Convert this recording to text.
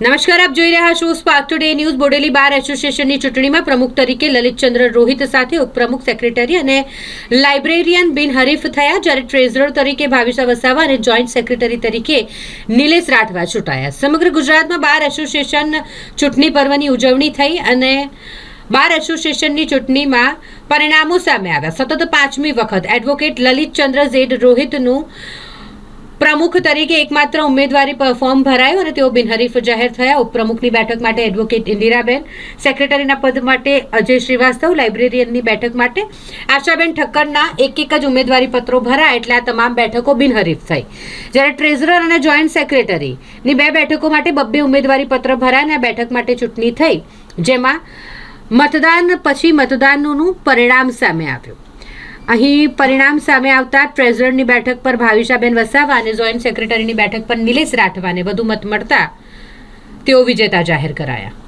નમસ્કાર, આપ જોઈ રહ્યા છો spark today news Bodeli bar એસોસિએશનની ચૂંટણીમાં પ્રમુખ તરીકે લલિતચંદ્ર રોહિત સાથે ઉપપ્રમુખ સેક્રેટરી અને લાઇબ્રેરિયન બિનહરીફ થયા, જ્યારે ટ્રેઝરર તરીકે ભાવિષા વસાવા અને જોઈન્ટ સેક્રેટરી તરીકે નિલેશ રાઠવા ચૂંટાયા. સમગ્ર ગુજરાતમાં બાર એસોસિએશન ચૂંટણી પર્વની ઉજવણી થઈ અને બાર એસોસિએશનની ચૂંટણીમાં પરિણામો સામે આવ્યા. સતત પાંચમી વખત એડવોકેટ લલિતચંદ્ર ઝેડ રોહિતનું પ્રમુખ તરીકે એકમાત્ર ઉમેદવારી ફોર્મ ભરાયું અને તેઓ બિનહરીફ જાહેર થયા. ઉપપ્રમુખની બેઠક માટે એડવોકેટ ઇન્દિરાબેન, સેક્રેટરીના પદ માટે અજય શ્રીવાસ્તવ, લાઇબ્રેરિયનની બેઠક માટે આશાબેન ઠક્કરના એક એક જ ઉમેદવારી પત્રો ભરાયા એટલે આ તમામ બેઠકો બિનહરીફ થઈ. જ્યારે ટ્રેઝરર અને જોઈન્ટ સેક્રેટરીની બે બેઠકો માટે બબ્બે ઉમેદવારી પત્ર ભરાયા અને બેઠક માટે ચૂંટણી થઈ, જેમાં મતદાન પછી મતદાનનું પરિણામ સામે આવ્યું. અહીં પરિણામ સામે આવતા ટ્રેઝરરની બેઠક પર ભાવિશાબેન વસાવા અને જોઈન્ટ સેક્રેટરીની બેઠક પર નિલેશ રાઠવાને વધુ મત મળતા તેઓ વિજેતા જાહેર કરાયા.